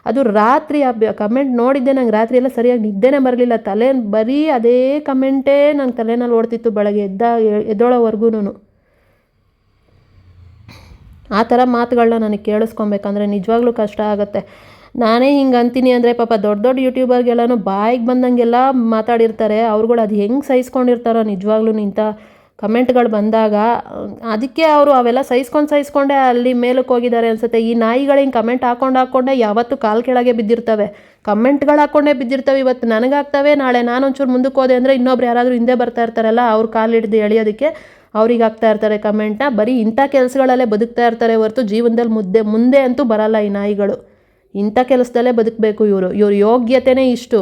ಅದು ರಾತ್ರಿ ಆ ಕಮೆಂಟ್ ನೋಡಿದ್ದೆ ನಂಗೆ ರಾತ್ರಿ ಎಲ್ಲ ಸರಿಯಾಗಿ ನಿದ್ದೆನೇ ಬರಲಿಲ್ಲ. ತಲೆ ಬರೀ ಅದೇ ಕಮೆಂಟೇ ನಂಗೆ ತಲೆನಲ್ಲಿ ಓಡ್ತಿತ್ತು ಬೆಳಗ್ಗೆ ಎದ್ದ ಎದ್ದೋಳೋವರೆಗೂ ಆ ಥರ ಮಾತುಗಳನ್ನ ನನಗೆ ಕೇಳಿಸ್ಕೊಬೇಕಂದ್ರೆ ನಿಜವಾಗ್ಲೂ ಕಷ್ಟ ಆಗುತ್ತೆ. ನಾನೇ ಹಿಂಗೆ ಅಂತೀನಿ ಅಂದರೆ ಪಾಪ ದೊಡ್ಡ ದೊಡ್ಡ ಯೂಟ್ಯೂಬರ್ಗೆಲ್ಲನೂ ಬಾಯಿಗೆ ಬಂದಂಗೆಲ್ಲ ಮಾತಾಡಿರ್ತಾರೆ. ಅವ್ರುಗಳು ಅದು ಹೆಂಗೆ ಸಹಿಸ್ಕೊಂಡಿರ್ತಾರೋ ನಿಜವಾಗ್ಲೂ ಇಂಥ ಕಮೆಂಟ್ಗಳು ಬಂದಾಗ ಅದಕ್ಕೆ ಅವರು ಅವೆಲ್ಲ ಸಹಿಸ್ಕೊಂಡು ಸಹಿಸ್ಕೊಂಡೆ ಅಲ್ಲಿ ಮೇಲಕ್ಕೆ ಹೋಗಿದ್ದಾರೆ ಅನ್ಸುತ್ತೆ. ಈ ನಾಯಿಗಳು ಹಿಂಗೆ ಕಮೆಂಟ್ ಹಾಕೊಂಡು ಹಾಕೊಂಡೆ ಯಾವತ್ತೂ ಕಾಲು ಕೆಳಗೆ ಬಿದ್ದಿರ್ತವೆ. ಕಮೆಂಟ್ಗಳು ಹಾಕ್ಕೊಂಡೇ ಬಿದ್ದಿರ್ತವೆ. ಇವತ್ತು ನನಗಾಗ್ತವೆ. ನಾಳೆ ನಾನು ಒಂಚೂರು ಮುಂದಕ್ಕೆ ಹೋದೆ ಅಂದರೆ ಇನ್ನೊಬ್ರು ಯಾರಾದರೂ ಹಿಂದೆ ಬರ್ತಾ ಇರ್ತಾರಲ್ಲ, ಅವ್ರು ಕಾಲು ಹಿಡ್ದು ಎಳೆಯೋದಕ್ಕೆ ಅವ್ರಿಗೆ ಹಾಕ್ತಾ ಇರ್ತಾರೆ ಕಮೆಂಟ್ನ. ಬರೀ ಇಂಥ ಕೆಲಸಗಳಲ್ಲೇ ಬದುಕ್ತಾ ಇರ್ತಾರೆ ಹೊರತು ಜೀವನದಲ್ಲಿ ಮುದ್ದೆ, ಮುಂದೆ ಅಂತೂ ಬರಲ್ಲ ಈ ನಾಯಿಗಳು. ಇಂಥ ಕೆಲಸದಲ್ಲೇ ಬದುಕಬೇಕು ಇವರು. ಇವ್ರ ಯೋಗ್ಯತೆನೇ ಇಷ್ಟು.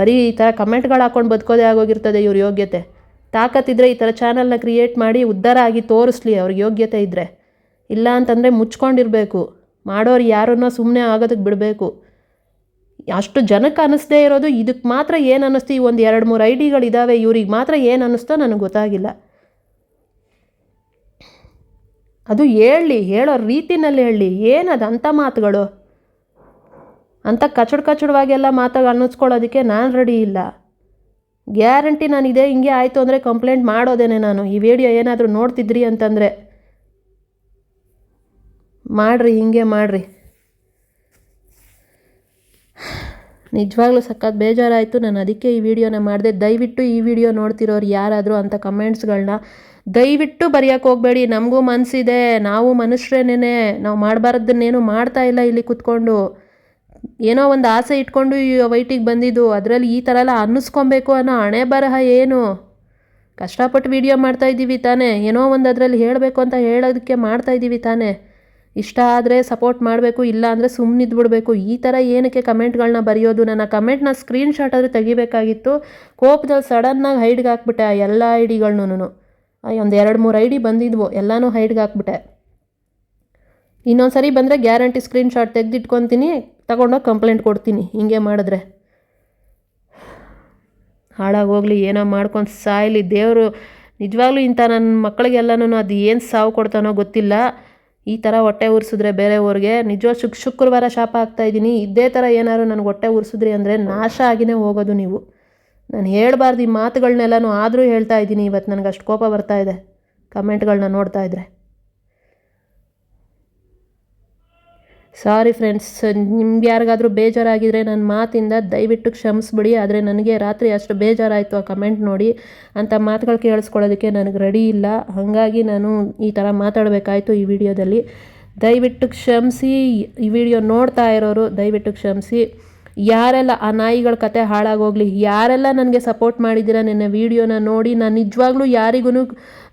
ಬರೀ ಈ ಥರ ಕಮೆಂಟ್ಗಳು ಹಾಕ್ಕೊಂಡು ಬದುಕೋದೇ ಆಗೋಗಿರ್ತದೆ ಇವ್ರ ಯೋಗ್ಯತೆ. ತಾಕತ್ತಿದ್ರೆ ಈ ಥರ ಚಾನಲ್ನ ಕ್ರಿಯೇಟ್ ಮಾಡಿ ಉದ್ಧಾರ ಆಗಿ ತೋರಿಸ್ಲಿ, ಅವ್ರಿಗೆ ಯೋಗ್ಯತೆ ಇದ್ದರೆ ಇಲ್ಲ ಅಂತಂದರೆ ಮುಚ್ಕೊಂಡಿರಬೇಕು. ಮಾಡೋರು ಯಾರನ್ನೋ ಸುಮ್ಮನೆ ಆಗೋದಕ್ಕೆ ಬಿಡಬೇಕು. ಅಷ್ಟು ಜನಕ್ಕೆ ಅನ್ನಿಸ್ದೇ ಇರೋದು, ಇದಕ್ಕೆ ಮಾತ್ರ ಏನು ಅನ್ನಿಸ್ತು? ಈ ಒಂದು ಎರಡು ಮೂರು ಐ ಡಿಗಳಿದ್ದಾವೆ ಇವ್ರಿಗೆ ಮಾತ್ರ ಏನು ಅನ್ನಿಸ್ತೋ ನನಗೆ ಗೊತ್ತಾಗಿಲ್ಲ. ಅದು ಹೇಳಲಿ ಹೇಳೋ ರೀತಿನಲ್ಲಿ ಹೇಳಲಿ ಏನದು ಅಂಥ ಮಾತುಗಳು? ಅಂಥ ಕಚಡ್ ಕಚಡವಾಗೆಲ್ಲ ಮಾತಾಗ ಅನ್ನಿಸ್ಕೊಳ್ಳೋದಕ್ಕೆ ನಾನು ರೆಡಿ ಇಲ್ಲ. ಗ್ಯಾರಂಟಿ ನಾನು ಇದೇ, ಹಿಂಗೆ ಆಯಿತು ಅಂದರೆ ಕಂಪ್ಲೇಂಟ್ ಮಾಡೋದೇನೆ ನಾನು. ಈ ವಿಡಿಯೋ ಏನಾದರೂ ನೋಡ್ತಿದ್ರಿ ಅಂತಂದರೆ ಮಾಡಿರಿ, ಹಿಂಗೆ ಮಾಡಿರಿ. ನಿಜವಾಗ್ಲೂ ಸಖತ್ ಬೇಜಾರಾಯಿತು. ನಾನು ಅದಕ್ಕೆ ಈ ವಿಡಿಯೋನ ಮಾಡಿದೆ. ದಯವಿಟ್ಟು ಈ ವಿಡಿಯೋ ನೋಡ್ತಿರೋರು ಯಾರಾದರೂ ಅಂಥ ಕಮೆಂಟ್ಸ್ಗಳನ್ನ ದಯವಿಟ್ಟು ಬರೆಯೋಕೆ ಹೋಗಬೇಡಿ. ನಮಗೂ ಮನಸ್ಸಿದೆ ನಾವು ಮನುಷ್ಯರೇನೇ ನಾವು ಮಾಡಬಾರ್ದನ್ನೇನು ಮಾಡ್ತಾ ಇಲ್ಲ ಇಲ್ಲಿ ಕುತ್ಕೊಂಡು. ಏನೋ ಒಂದು ಆಸೆ ಇಟ್ಕೊಂಡು ವೈಟಿಗೆ ಬಂದಿದ್ದು, ಅದರಲ್ಲಿ ಈ ಥರ ಎಲ್ಲ ಅನ್ನಿಸ್ಕೊಬೇಕು ಅನ್ನೋ ಹಣೆ ಬರಹ ಏನು? ಕಷ್ಟಪಟ್ಟು ವೀಡಿಯೋ ಮಾಡ್ತಾಯಿದ್ದೀವಿ ತಾನೇ, ಏನೋ ಒಂದು ಅದರಲ್ಲಿ ಹೇಳಬೇಕು ಅಂತ ಹೇಳೋದಕ್ಕೆ ಮಾಡ್ತಾಯಿದ್ದೀವಿ ತಾನೇ. ಇಷ್ಟ ಆದರೆ ಸಪೋರ್ಟ್ ಮಾಡಬೇಕು, ಇಲ್ಲ ಅಂದರೆ ಸುಮ್ಮನಿದ್ದು ಈ ಥರ ಏನಕ್ಕೆ ಕಮೆಂಟ್ಗಳನ್ನ ಬರೆಯೋದು? ನನ್ನ ಕಮೆಂಟ್ನ ಸ್ಕ್ರೀನ್ ಶಾಟ್ ಆದರೂ ತೆಗಿಬೇಕಾಗಿತ್ತು. ಕೋಪದಲ್ಲಿ ಸಡನ್ನಾಗಿ ಹೈಡ್ಗೆ ಹಾಕ್ಬಿಟ್ಟೆ ಆ ಎಲ್ಲ ಐ ಡಿಗಳನ್ನೂ ಒಂದು ಎರಡು ಮೂರು ಐ ಡಿ ಬಂದಿದ್ವು, ಎಲ್ಲನೂ ಹೈಡ್ಗೆ ಹಾಕ್ಬಿಟ್ಟೆ. ಇನ್ನೊಂದು ಸರಿ ಬಂದರೆ ಗ್ಯಾರಂಟಿ ಸ್ಕ್ರೀನ್ ಶಾಟ್ ತೆಗೆದಿಟ್ಕೊತೀನಿ. ತಗೊಂಡೋಗಿ ಕಂಪ್ಲೇಂಟ್ ಕೊಡ್ತೀನಿ, ಹಿಂಗೆ ಮಾಡಿದ್ರೆ. ಹಾಳಾಗೋಗ್ಲಿ, ಏನೋ ಮಾಡ್ಕೊಂಡು ಸಾಯಲಿ. ದೇವರು ನಿಜವಾಗ್ಲೂ ಇಂಥ ನನ್ನ ಮಕ್ಕಳಿಗೆಲ್ಲನೂ ಅದು ಏನು ಸಾವು ಕೊಡ್ತಾನೋ ಗೊತ್ತಿಲ್ಲ. ಈ ಥರ ಹೊಟ್ಟೆ ಉರಿಸಿದ್ರೆ ಬೇರೆಯವ್ರಿಗೆ. ನಿಜವಾಗ ಶುಕ್, ಶುಕ್ರವಾರ ಶಾಪ ಆಗ್ತಾಯಿದ್ದೀನಿ ಇದೇ ಥರ ಏನಾದ್ರು ನನಗೆ ಹೊಟ್ಟೆ ಉರಿಸಿದ್ರಿ ಅಂದರೆ ನಾಶ ಆಗಿನೇ ಹೋಗೋದು ನೀವು. ನಾನು ಹೇಳಬಾರ್ದು ಈ ಮಾತುಗಳನ್ನೆಲ್ಲನೂ ಆದರೂ ಹೇಳ್ತಾ ಇದ್ದೀನಿ. ಇವತ್ತು ನನಗೆ ಅಷ್ಟು ಕೋಪ ಬರ್ತಾ ಇದೆ. ಕಮೆಂಟ್ಗಳನ್ನ ನೋಡ್ತಾ ಇದ್ದರೆ ಸಾರಿ ಫ್ರೆಂಡ್ಸ್ ನಿಮ್ಗೆ ಯಾರಿಗಾದರೂ ಬೇಜಾರಾಗಿದ್ದರೆ ನನ್ನ ಮಾತಿಂದ ದಯವಿಟ್ಟು ಕ್ಷಮಿಸ್ಬಿಡಿ. ಆದರೆ ನನಗೆ ರಾತ್ರಿ ಅಷ್ಟು ಬೇಜಾರಾಯಿತು, ಆ ಕಮೆಂಟ್ ನೋಡಿ ಅಂಥ ಮಾತುಗಳು ಕೇಳಿಸ್ಕೊಳ್ಳೋದಕ್ಕೆ ನನಗೆ ರೆಡಿ ಇಲ್ಲ. ಹಾಗಾಗಿ ನಾನು ಈ ಥರ ಮಾತಾಡಬೇಕಾಯಿತು ಈ ವಿಡಿಯೋದಲ್ಲಿ ದಯವಿಟ್ಟು ಕ್ಷಮಿಸಿ, ಈ ವಿಡಿಯೋ ನೋಡ್ತಾ ಇರೋರು ದಯವಿಟ್ಟು ಕ್ಷಮಿಸಿ. ಯಾರೆಲ್ಲ ಆ ನಾಯಿಗಳ ಕತೆ ಹಾಳಾಗೋಗ್ಲಿ, ಯಾರೆಲ್ಲ ನನಗೆ ಸಪೋರ್ಟ್ ಮಾಡಿದ್ದೀರಾ ನಿನ್ನೆ ವೀಡಿಯೋನ ನೋಡಿ, ನಾನು ನಿಜವಾಗ್ಲೂ ಯಾರಿಗೂ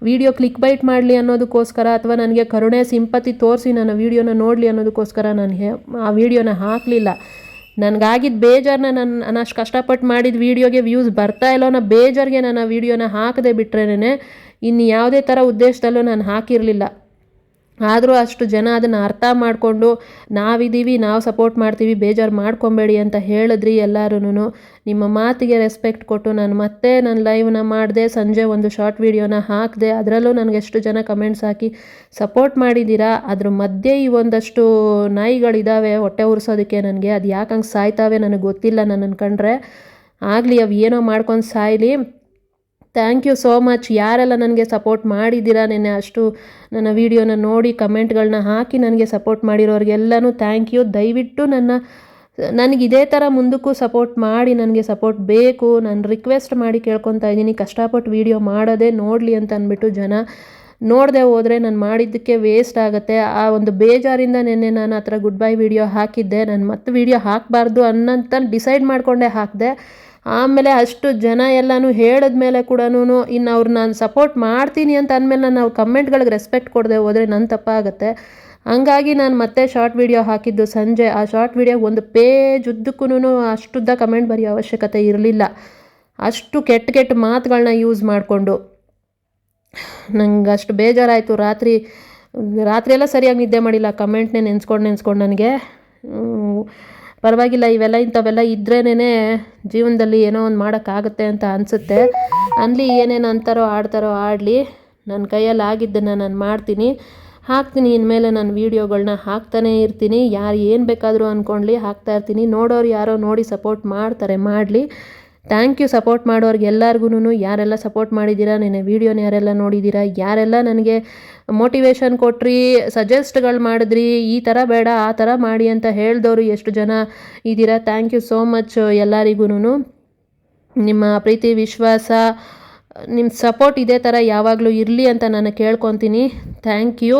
ವೀಡಿಯೋ ಕ್ಲಿಕ್ ಬೈಟ್ ಮಾಡಲಿ ಅನ್ನೋದಕ್ಕೋಸ್ಕರ ಅಥವಾ ನನಗೆ ಕರುಣೆ, ಸಿಂಪತಿ ತೋರಿಸಿ ನನ್ನ ವೀಡಿಯೋನ ನೋಡಲಿ ಅನ್ನೋದಕ್ಕೋಸ್ಕರ ನಾನು ಆ ವೀಡಿಯೋನ ಹಾಕಲಿಲ್ಲ. ನನಗಾಗಿದ್ದ ಬೇಜಾರನ್ನ ನಾನು ನಾನು ಅಷ್ಟು ಕಷ್ಟಪಟ್ಟು ಮಾಡಿದ ವೀಡಿಯೋಗೆ ವ್ಯೂಸ್ ಬರ್ತಾ ಇಲ್ಲೋ ಅನ್ನೋ ಬೇಜಾರಿಗೆ ನಾನು ಆ ವೀಡಿಯೋನ ಹಾಕದೆ ಬಿಟ್ರೇನೆ ಇನ್ನು ಯಾವುದೇ ಥರ ಉದ್ದೇಶದಲ್ಲೂ ನಾನು ಹಾಕಿರಲಿಲ್ಲ. ಆದರೂ ಅಷ್ಟು ಜನ ಅದನ್ನು ಅರ್ಥ ಮಾಡಿಕೊಂಡು ನಾವಿದ್ದೀವಿ, ನಾವು ಸಪೋರ್ಟ್ ಮಾಡ್ತೀವಿ, ಬೇಜಾರು ಮಾಡ್ಕೊಬೇಡಿ ಅಂತ ಹೇಳಿದ್ರಿ ಎಲ್ಲರೂ ನಿಮ್ಮ ಮಾತಿಗೆ ರೆಸ್ಪೆಕ್ಟ್ ಕೊಟ್ಟು ನಾನು ಮತ್ತೆ ನನ್ನ ಲೈವ್ನ ಮಾಡಿದೆ, ಸಂಜೆ ಒಂದು ಶಾರ್ಟ್ ವೀಡಿಯೋನ ಹಾಕಿದೆ, ಅದರಲ್ಲೂ ನನಗೆ ಎಷ್ಟು ಜನ ಕಮೆಂಟ್ಸ್ ಹಾಕಿ ಸಪೋರ್ಟ್ ಮಾಡಿದ್ದೀರಾ? ಅದ್ರ ಮಧ್ಯೆ ಈ ಒಂದಷ್ಟು ನಾಯಿಗಳಿದ್ದಾವೆ ಹೊಟ್ಟೆ ಉರಿಸೋದಕ್ಕೆ ನನಗೆ ಅದು ಯಾಕಂಗೆ ಸಾಯ್ತಾವೆ ನನಗೆ ಗೊತ್ತಿಲ್ಲ ನನ್ನ ಕಂಡ್ರೆ. ಆಗಲಿ, ಅವು ಏನೋ ಮಾಡ್ಕೊಂಡು ಸಾಯಲಿ. Thank you so much. ಯಾರೆಲ್ಲ ನನಗೆ ಸಪೋರ್ಟ್ ಮಾಡಿದ್ದೀರಾ ನೆನ್ನೆ ಅಷ್ಟು ನನ್ನ ವೀಡಿಯೋನ ನೋಡಿ ಕಮೆಂಟ್ಗಳನ್ನ ಹಾಕಿ ನನಗೆ ಸಪೋರ್ಟ್ ಮಾಡಿರೋರಿಗೆಲ್ಲನೂ ಥ್ಯಾಂಕ್ ಯು. ದಯವಿಟ್ಟು ನನ್ನ, ನನಗೆ ಇದೇ ಥರ ಮುಂದಕ್ಕೂ ಸಪೋರ್ಟ್ ಮಾಡಿ, ನನಗೆ ಸಪೋರ್ಟ್ ಬೇಕು. ನಾನು ರಿಕ್ವೆಸ್ಟ್ ಮಾಡಿ ಕೇಳ್ಕೊತಾ ಇದ್ದೀನಿ, ಕಷ್ಟಪಟ್ಟು ವೀಡಿಯೋ ಮಾಡೋದೇ ನೋಡಲಿ ಅಂತ ಅಂದ್ಬಿಟ್ಟು ಜನ ನೋಡದೆ ಹೋದರೆ ನಾನು ಮಾಡಿದ್ದಕ್ಕೆ ವೇಸ್ಟ್ ಆಗುತ್ತೆ. ಆ ಒಂದು ಬೇಜಾರಿಂದ ನಿನ್ನೆ ನಾನು ಆ ಗುಡ್ ಬೈ ವೀಡಿಯೋ ಹಾಕಿದ್ದೆ. ನಾನು ಮತ್ತೆ ವೀಡಿಯೋ ಹಾಕಬಾರ್ದು ಅನ್ನೋಂತ ಡಿಸೈಡ್ ಮಾಡಿಕೊಂಡೇ ಹಾಕಿದೆ. ಆಮೇಲೆ ಅಷ್ಟು ಜನ ಎಲ್ಲನೂ ಹೇಳಿದ್ಮೇಲೆ ಕೂಡ ಇನ್ನು ಅವ್ರು ನಾನು ಸಪೋರ್ಟ್ ಮಾಡ್ತೀನಿ ಅಂತ ಅಂದಮೇಲೆ ನಾವು ಕಮೆಂಟ್ಗಳಿಗೆ ರೆಸ್ಪೆಕ್ಟ್ ಕೊಡದೆ ಹೋದರೆ ನನ್ನ ತಪ್ಪಾಗುತ್ತೆ. ಹಂಗಾಗಿ ನಾನು ಮತ್ತೆ ಶಾರ್ಟ್ ವಿಡಿಯೋ ಹಾಕಿದ್ದು ಸಂಜೆ. ಆ ಶಾರ್ಟ್ ವಿಡಿಯೋ ಒಂದು ಪೇಜ್ ಉದ್ದಕ್ಕೂ ಅಷ್ಟುದ್ದ ಕಮೆಂಟ್ ಬರೆಯೋ ಅವಶ್ಯಕತೆ ಇರಲಿಲ್ಲ. ಅಷ್ಟು ಕೆಟ್ಟ ಕೆಟ್ಟ ಮಾತುಗಳನ್ನ ಯೂಸ್ ಮಾಡಿಕೊಂಡು. ನಂಗೆ ಅಷ್ಟು ಬೇಜಾರಾಯಿತು. ರಾತ್ರಿ ರಾತ್ರಿ ಎಲ್ಲ ಸರಿಯಾಗಿ ನಿದ್ದೆ ಮಾಡಿಲ್ಲ. ಕಮೆಂಟ್ನೇ ನೆನೆಸ್ಕೊಂಡು ನೆನೆಸ್ಕೊಂಡು ನನಗೆ. ಪರವಾಗಿಲ್ಲ, ಇವೆಲ್ಲ ಇಂಥವೆಲ್ಲ ಇದ್ರೇನೇ ಜೀವನದಲ್ಲಿ ಏನೋ ಒಂದು ಮಾಡೋಕ್ಕಾಗುತ್ತೆ ಅಂತ ಅನಿಸುತ್ತೆ. ಅನ್ಲಿ ಏನೇನು ಅಂತಾರೋ ಆಡ್ತಾರೋ ಆಡಲಿ ನನ್ನ ಕೈಯಲ್ಲಿ ಆಗಿದ್ದನ್ನು ನಾನು ಮಾಡ್ತೀನಿ. ಹಾಕ್ತೀನಿ, ಇನ್ಮೇಲೆ ನಾನು ವೀಡಿಯೋಗಳನ್ನ ಹಾಕ್ತಾನೇ ಇರ್ತೀನಿ. ಯಾರು ಏನು ಬೇಕಾದರೂ ಅಂದ್ಕೊಳ್ಳಿ ಹಾಕ್ತಾ ಇರ್ತೀನಿ. ನೋಡೋರು ಯಾರೋ ನೋಡಿ ಸಪೋರ್ಟ್ ಮಾಡ್ತಾರೆ, ಮಾಡಲಿ. ಥ್ಯಾಂಕ್ ಯು ಸಪೋರ್ಟ್ ಮಾಡೋರ್ಗೆ ಎಲ್ಲರಿಗೂ ಯಾರೆಲ್ಲ ಸಪೋರ್ಟ್ ಮಾಡಿದ್ದೀರಾ ನೆನೆ ವೀಡಿಯೋನ ಯಾರೆಲ್ಲ ನೋಡಿದ್ದೀರಾ, ಯಾರೆಲ್ಲ ನನಗೆ ಮೋಟಿವೇಶನ್ ಕೊಟ್ರಿ ಸಜೆಸ್ಟ್ಗಳು ಮಾಡಿದ್ರಿ, ಈ ಥರ ಬೇಡ, ಆ ಥರ ಮಾಡಿ ಅಂತ ಹೇಳಿದವರು ಎಷ್ಟು ಜನ ಇದ್ದೀರಾ ಥ್ಯಾಂಕ್ ಯು ಸೋ ಮಚ್ ಎಲ್ಲರಿಗೂ ನಿಮ್ಮ ಪ್ರೀತಿ, ವಿಶ್ವಾಸ ನಿಮ್ಮ ಸಪೋರ್ಟ್ ಇದೇ ಥರ ಯಾವಾಗಲೂ ಇರಲಿ ಅಂತ ನಾನು ಕೇಳ್ಕೊತೀನಿ. ಥ್ಯಾಂಕ್ ಯು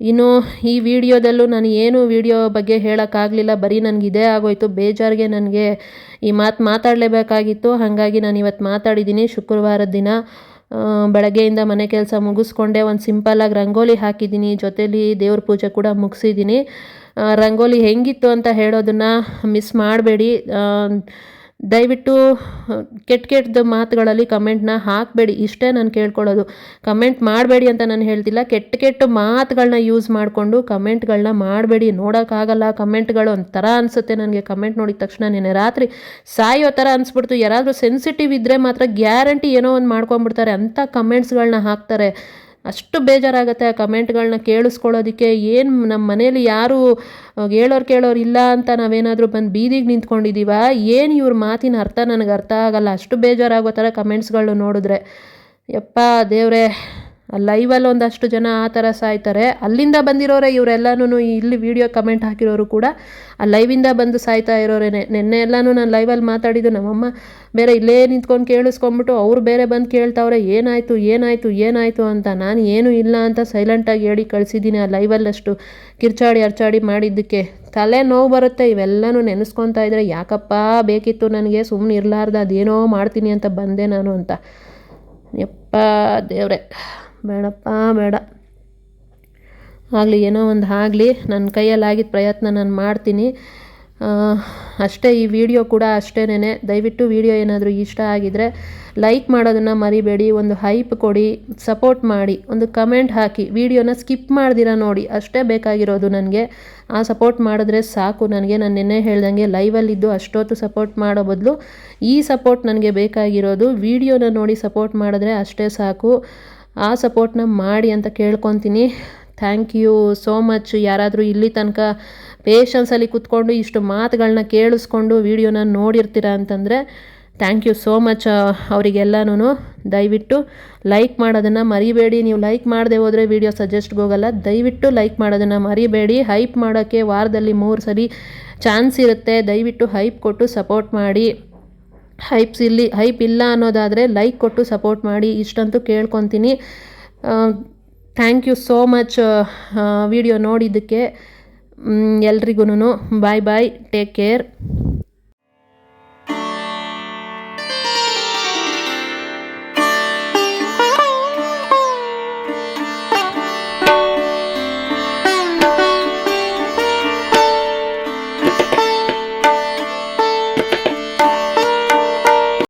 ಇನ್ನು ಈ ವಿಡಿಯೋದಲ್ಲೂ ನಾನು ಏನು ವಿಡಿಯೋ ಬಗ್ಗೆ ಹೇಳೋಕ್ಕಾಗಲಿಲ್ಲ, ಬರೀ ನನಗೆ ಇದೇ ಆಗೋಯ್ತು, ಬೇಜಾರಿಗೆ ನನಗೆ ಈ ಮಾತು ಮಾತಾಡಲೇಬೇಕಾಗಿತ್ತು. ಹಾಗಾಗಿ ನಾನು ಇವತ್ತು ಮಾತಾಡಿದ್ದೀನಿ. ಶುಕ್ರವಾರದ ದಿನ ಬೆಳಗ್ಗೆಯಿಂದ ಮನೆ ಕೆಲಸ ಮುಗಿಸ್ಕೊಂಡೆ, ಒಂದು ಸಿಂಪಲ್ಲಾಗಿ ರಂಗೋಲಿ ಹಾಕಿದ್ದೀನಿ. ಜೊತೇಲಿ ದೇವ್ರ ಪೂಜೆ ಕೂಡ ಮುಗಿಸಿದ್ದೀನಿ. ರಂಗೋಲಿ ಹೆಂಗಿತ್ತು ಅಂತ ಹೇಳೋದನ್ನು ಮಿಸ್ ಮಾಡಬೇಡಿ. ದಯವಿಟ್ಟು, ಕೆಟ್ಟ ಕೆಟ್ಟದ ಮಾತುಗಳಲ್ಲಿ ಕಮೆಂಟ್ನ ಹಾಕಬೇಡಿ. ಇಷ್ಟೇ ನಾನು ಕೇಳ್ಕೊಳ್ಳೋದು. ಕಮೆಂಟ್ ಮಾಡಬೇಡಿ ಅಂತ ನಾನು ಹೇಳ್ತಿಲ್ಲ. ಕೆಟ್ಟ ಕೆಟ್ಟ ಮಾತುಗಳನ್ನ ಯೂಸ್ ಮಾಡಿಕೊಂಡು ಕಮೆಂಟ್ಗಳನ್ನ ಮಾಡಬೇಡಿ. ನೋಡೋಕ್ಕಾಗಲ್ಲ ಕಮೆಂಟ್ಗಳು. ಒಂಥರ ಅನಿಸುತ್ತೆ ನನಗೆ. ಕಮೆಂಟ್ ನೋಡಿದ ತಕ್ಷಣ ನೆನೆ ರಾತ್ರಿ ಸಾಯೋ ಥರ ಅನಿಸ್ಬಿಡ್ತು. ಯಾರಾದರೂ ಸೆನ್ಸಿಟಿವ್ ಇದ್ದರೆ ಮಾತ್ರ ಗ್ಯಾರಂಟಿ ಏನೋ ಒಂದು ಮಾಡ್ಕೊಂಬಿಡ್ತಾರೆ ಅಂಥ ಕಮೆಂಟ್ಸ್ಗಳನ್ನ ಹಾಕ್ತಾರೆ. ಅಷ್ಟು ಬೇಜಾರಾಗುತ್ತೆ ಆ ಕಮೆಂಟ್ಗಳನ್ನ ಕೇಳಿಸ್ಕೊಳ್ಳೋದಕ್ಕೆ. ಏನು ನಮ್ಮ ಮನೇಲಿ ಯಾರು ಹೇಳೋರು ಕೇಳೋರು ಇಲ್ಲ ಅಂತ ನಾವೇನಾದರೂ ಬಂದು ಬೀದಿಗೆ ನಿಂತ್ಕೊಂಡಿದ್ದೀವ ಏನು ಇವ್ರ ಮಾತಿನ ಅರ್ಥ ನನಗೆ ಅರ್ಥ ಆಗಲ್ಲ. ಅಷ್ಟು ಬೇಜಾರಾಗೋ ಥರ ಕಮೆಂಟ್ಸ್ಗಳನ್ನ ನೋಡಿದ್ರೆ. ಯಪ್ಪ ದೇವ್ರೆ. ಲೈವಲ್ಲಿ ಒಂದಷ್ಟು ಜನ ಆ ಥರ ಸಾಯ್ತಾರೆ. ಅಲ್ಲಿಂದ ಬಂದಿರೋರೆ ಇವರೆಲ್ಲನೂ ಇಲ್ಲಿ ವಿಡಿಯೋ ಕಮೆಂಟ್ ಹಾಕಿರೋರು ಕೂಡ, ಆ ಲೈವಿಂದ ಬಂದು ಸಾಯ್ತಾ ಇರೋರೇನೆ ನಿನ್ನೆ. ಎಲ್ಲನೂ ನಾನು ಲೈವಲ್ಲಿ ಮಾತಾಡಿದ್ದು ನಮ್ಮಮ್ಮ ಬೇರೆ ಇಲ್ಲೇ ನಿಂತ್ಕೊಂಡು ಕೇಳಿಸ್ಕೊಂಬಿಟ್ಟು ಅವ್ರು ಬೇರೆ ಬಂದು ಕೇಳ್ತಾವ್ರೆ, ಏನಾಯಿತು ಏನಾಯಿತು ಏನಾಯಿತು ಅಂತ. ನಾನು ಏನೂ ಇಲ್ಲ ಅಂತ ಸೈಲೆಂಟಾಗಿ ಹೇಳಿ ಕಳಿಸಿದ್ದೀನಿ ಆ ಲೈವಲ್ಲಷ್ಟು ಕಿರ್ಚಾಡಿ ಅರ್ಚಾಡಿ ಮಾಡಿದ್ದಕ್ಕೆ. ತಲೆ ನೋವು ಬರುತ್ತೆ, ಇವೆಲ್ಲನೂ ನೆನೆಸ್ಕೊತಾ ಇದ್ರೆ ಯಾಕಪ್ಪ ಬೇಕಿತ್ತು ನನಗೆ ಸುಮ್ಮನೆ ಇರಲಾರ್ದು ಅದೇನೋ ಮಾಡ್ತೀನಿ ಅಂತ ಬಂದೆ ನಾನು ಅಂತ. ಯಪ್ಪ ದೇವ್ರೆ. ಬೇಡಪ್ಪ, ಬೇಡ. ಆಗಲಿ, ಏನೋ ಒಂದು ಆಗಲಿ. ನನ್ನ ಕೈಯಲ್ಲಾಗಿದ್ದ ಪ್ರಯತ್ನ ನಾನು ಮಾಡ್ತೀನಿ. ಅಷ್ಟೇ ಈ ವಿಡಿಯೋ ಕೂಡ ಅಷ್ಟೇನೆ ದಯವಿಟ್ಟು ವಿಡಿಯೋ ಏನಾದರೂ ಇಷ್ಟ ಆಗಿದರೆ ಲೈಕ್ ಮಾಡೋದನ್ನು ಮರಿಬೇಡಿ. ಒಂದು ಹೈಪ್ ಕೊಡಿ, ಸಪೋರ್ಟ್ ಮಾಡಿ. ಒಂದು ಕಮೆಂಟ್ ಹಾಕಿ. ವಿಡಿಯೋನ ಸ್ಕಿಪ್ ಮಾಡ್ದಿರ ನೋಡಿ. ಅಷ್ಟೇ ಬೇಕಾಗಿರೋದು ನನಗೆ. ಆ ಸಪೋರ್ಟ್ ಮಾಡಿದ್ರೆ ಸಾಕು ನನಗೆ. ನಾನು ನಿನ್ನೆ ಹೇಳ್ದಂಗೆ ಲೈವಲ್ಲಿದ್ದು ಅಷ್ಟೊತ್ತು ಸಪೋರ್ಟ್ ಮಾಡೋ ಬದಲು ಈ ಸಪೋರ್ಟ್ ನನಗೆ ಬೇಕಾಗಿರೋದು. ವಿಡಿಯೋನ ನೋಡಿ ಸಪೋರ್ಟ್ ಮಾಡಿದ್ರೆ ಅಷ್ಟೇ ಸಾಕು. ಆ ಸಪೋರ್ಟ್ನ ಮಾಡಿ ಅಂತ ಕೇಳ್ಕೊತೀನಿ. ಥ್ಯಾಂಕ್ ಯು ಸೋ ಮಚ್ ಯಾರಾದರೂ ಇಲ್ಲಿ ತನಕ ಪೇಷನ್ಸಲ್ಲಿ ಕೂತ್ಕೊಂಡು ಇಷ್ಟು ಮಾತುಗಳನ್ನ ಕೇಳಿಸ್ಕೊಂಡು ವೀಡಿಯೋನ ನೋಡಿರ್ತೀರ ಅಂತಂದರೆ ಥ್ಯಾಂಕ್ ಯು ಸೋ ಮಚ್ ಅವರಿಗೆಲ್ಲನೂ ದಯವಿಟ್ಟು ಲೈಕ್ ಮಾಡೋದನ್ನು ಮರಿಬೇಡಿ. ನೀವು ಲೈಕ್ ಮಾಡದೆ ಹೋದರೆ ವೀಡಿಯೋ ಸಜೆಸ್ಟ್ಗೆ ಹೋಗಲ್ಲ ದಯವಿಟ್ಟು ಲೈಕ್ ಮಾಡೋದನ್ನು ಮರಿಬೇಡಿ. ಹೈಪ್ ಮಾಡೋಕ್ಕೆ ವಾರದಲ್ಲಿ ಮೂರು ಸರಿ ಚಾನ್ಸ್ ಇರುತ್ತೆ. ದಯವಿಟ್ಟು ಹೈಪ್ ಕೊಟ್ಟು ಸಪೋರ್ಟ್ ಮಾಡಿ. ಹೈಪ್ಸ್ ಇಲ್ಲಿ ಹೈಪ್ ಇಲ್ಲ ಅನ್ನೋದಾದರೆ ಲೈಕ್ ಕೊಟ್ಟು ಸಪೋರ್ಟ್ ಮಾಡಿ, ಇಷ್ಟಂತೂ ಕೇಳ್ಕೊತೀನಿ. Thank you so much video ನೋಡಿದ್ದಕ್ಕೆ ಎಲ್ರಿಗೂ ಬಾಯ್ ಬಾಯ್ ಟೇಕ್ ಕೇರ್